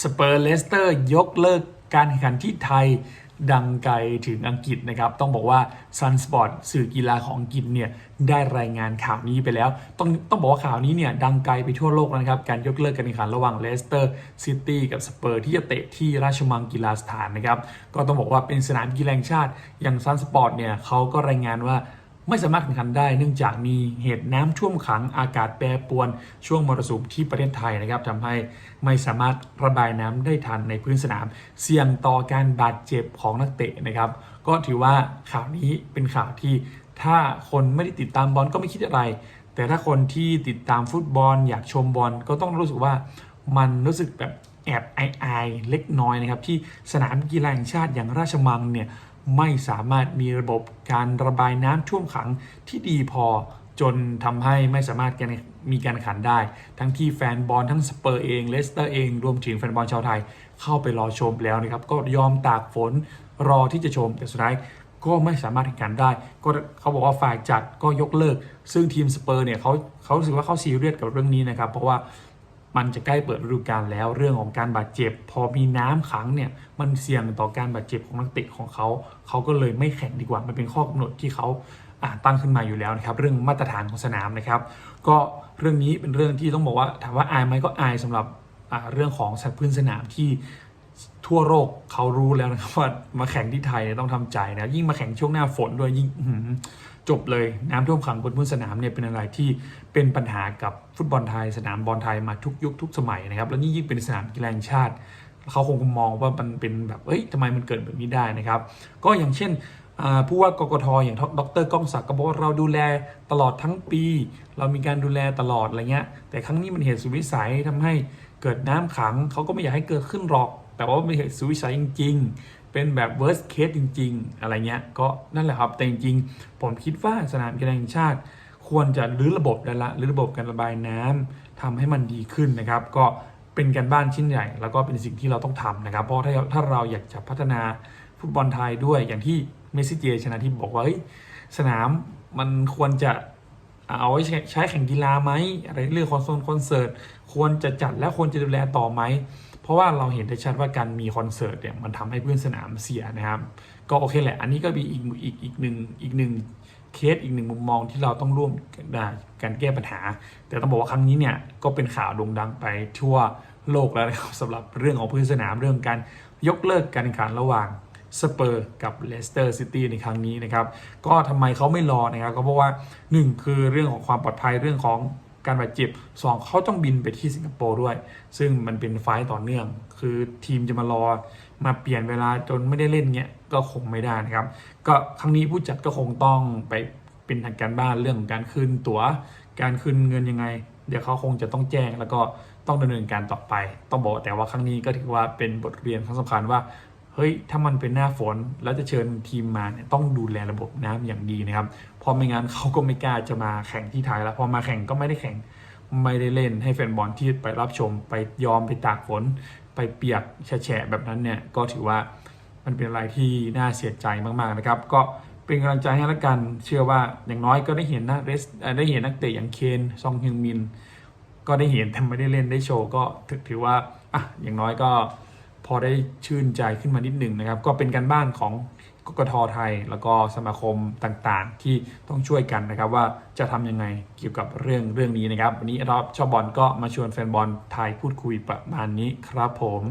สเปอร์เลสเตอร์ยกเลิกการแข่งขันที่ไทยดังไกลถึงอังกฤษนะครับ ต้องบอกว่า Sun Sport สื่อกีฬาของอังกฤษเนี่ยได้รายงานข่าวนี้ไปแล้ว ต้องต้องบอกว่าข่าวนี้เนี่ยดังไกลไปทั่วโลกนะครับ การยกเลิกการแข่งขันระหว่างเลสเตอร์ซิตี้กับสเปอร์ที่จะเตะที่ราชมังกีฬาสถานนะครับ ก็ต้องบอกว่าเป็นสนามกีฬาแห่งชาติอย่าง Sun Sport เนี่ยเขาก็รายงานว่า ไม่สามารถแข่งขันได้เนื่องจากมีเหตุน้ำท่วมขังอากาศแปรปรวนช่วงมรสุมที่ประเทศไทยนะครับทำให้ไม่สามารถระบายน้ำได้ทันในพื้นสนาม เสี่ยงต่อการบาดเจ็บของนักเตะนะครับ ก็ถือว่าข่าวนี้เป็นข่าวที่ถ้าคนไม่ได้ติดตามบอลก็ไม่คิดอะไร แต่ถ้าคนที่ติดตามฟุตบอล อยากชมบอลก็ต้องรู้สึกว่ามันรู้สึกแบบแอบอายๆเล็กน้อยนะครับที่สนามกีฬาแห่งชาติอย่างราชมังเนี่ย ไม่สามารถมีระบบการระบายน้ำท่วมขังที่ดีพอจนทำให้ไม่สามารถมีการขันได้ ทั้งที่แฟนบอลทั้งสเปอร์เองเลสเตอร์เอง รวมถึงแฟนบอลชาวไทยเข้าไปรอชมแล้วนะครับ ก็ยอมตากฝนรอที่จะชม แต่สุดท้ายก็ไม่สามารถแข่งขันได้ ก็เขาบอกว่าฝ่ายจัดก็ยกเลิก ซึ่งทีมสเปอร์เนี่ยเขาเขารู้สึกว่าเขาซีเรียสกับเรื่องนี้นะครับ เพราะว่า มันจะใกล้เปิดฤดูกาลแล้วเรื่องของการบาดเจ็บ พอมีน้ำขังเนี่ยมันเสี่ยงต่อการบาดเจ็บของนักเตะของเขา เขาก็เลยไม่แข่งดีกว่ามันเป็นข้อกำหนดที่เขาตั้งขึ้นมาอยู่แล้วนะครับเรื่องมาตรฐานของสนามนะครับ ก็เรื่องนี้เป็นเรื่องที่ต้องบอกว่าถามว่าอายไหมก็อายสำหรับเรื่องของสัตว์พื้นสนามที่ทั่วโลกเขารู้แล้วนะครับว่ามาแข่งที่ไทยเนี่ยต้องทำใจนะยิ่งมาแข่งช่วงหน้าฝนด้วยยิ่ง จบเลยน้ำท่วมขังบนพื้นสนามเนี่ยเป็นอะไรที่เป็นปัญหากับฟุตบอลไทย สนามบอลไทยมาทุกยุคทุกสมัยนะครับ แล้วนี่ยิ่งเป็นสนามกีฬาแห่งชาติ เขาคงมองว่ามันเป็นแบบเอ้ยทำไมมันเกิดแบบนี้ได้นะครับ ก็อย่างเช่นผู้ว่ากกทอย่างดรก้องศักดิ์ก็บอกว่าเราดูแลตลอดทั้งปี เรามีการดูแลตลอดอะไรเงี้ยแต่ครั้งนี้มันเหตุสุวิสัยทำให้เกิดน้ำขังเขาก็ไม่อยากให้เกิดขึ้นหรอก แต่ว่ามันเป็นเหตุสุวิสัยจริง ๆ เป็นแบบ worst case จริง ๆ อะไรเงี้ย ก็นั่นแหละครับ แต่จริงๆ ผมคิดว่าสนามกีฬาแห่งชาติ ควรจะรื้อระบบได้ละรื้อระบบการระบายน้ำทำให้มันดีขึ้นนะครับ ก็เป็นการบ้านชิ้นใหญ่ แล้วก็เป็นสิ่งที่เราต้องทำนะครับ เพราะถ้าถ้าเราอยากจะพัฒนาฟุตบอลไทยด้วย อย่างที่เมสซี่เจชนะที่บอกว่าสนามมันควรจะเอาไว้ใช้แข่งกีฬาไหมอะไรเรื่องคอนเสิร์ตคอนเสิร์ตควรจะจัดและควรจะดูแลต่อไหม เพราะว่าเราเห็นได้ชัดว่าการมีคอนเสิร์ตเนี่ยมันทำให้พื้นสนามเสียนะครับ ก็โอเคแหละ อันนี้ก็มีอีกอีกอีกหนึ่งอีกหนึ่งเคสอีกหนึ่งมุมมองที่เราต้องร่วมกันการแก้ปัญหา แต่ต้องบอกว่าครั้งนี้เนี่ยก็เป็นข่าวโด่งดังไปทั่วโลกแล้วนะครับสำหรับเรื่องของพื้นสนามเรื่องการยกเลิกการแข่งขันระหว่างสเปอร์กับเลสเตอร์ซิตี้ในครั้งนี้นะครับ ก็ทำไมเขาไม่รอนะครับ ก็เพราะว่า 1 คือเรื่องของความปลอดภัยเรื่องของ การบาดเจ็บ 2 เขาต้องบินไปที่สิงคโปร์ด้วย ซึ่งมันเป็นไฟต่อเนื่อง คือทีมจะมารอมาเปลี่ยนเวลาจนไม่ได้เล่นเนี้ยก็คงไม่ได้นะครับ ก็ครั้งนี้ผู้จัดก็คงต้องไปเป็นทางการบ้านเรื่องของการคืนตั๋ว การคืนเงินยังไง เดี๋ยวเขาคงจะต้องแจ้งแล้วก็ต้องดำเนินการต่อไป ต้องบอกแต่ว่าครั้งนี้ก็ถือว่าเป็นบทเรียนครั้งสำคัญว่าเฮ้ยถ้ามันเป็นหน้าฝนแล้วจะเชิญทีมมาเนี่ยต้องดูแลระบบน้ำอย่างดีนะครับ ราะไม่งั้นเขาก็ไม่กล้าจะมาแข่งที่ไทยแล้วพอมาแข่งก็ไม่ได้แข่งไม่ได้เล่นให้แฟนบอลที่ไปรับชม ไปยอมไปตากฝน ไปเปียกแฉะแบบนั้นเนี่ยก็ถือว่ามันเป็นอะไรที่น่าเสียใจมากๆนะครับ ก็เป็นกำลังใจให้ละกัน เชื่อว่าอย่างน้อยก็ได้เห็นนะเรสได้เห็นนักเตะอย่างเคนซองฮึงมิน ก็ได้เห็นแต่ไม่ได้เล่นได้โชว์ก็ถือว่าอะอย่างน้อยก็พอได้ชื่นใจขึ้นมานิดหนึ่งนะครับ ก็เป็นการบ้านของ กกทไทย แล้วก็สมาคมต่างๆ ที่ต้องช่วยกันนะครับว่าจะทำยังไงเกี่ยวกับเรื่องเรื่องนี้นะครับ วันนี้เราชอบบอลก็มาชวนแฟนบอลไทยพูดคุยประมาณนี้ครับผม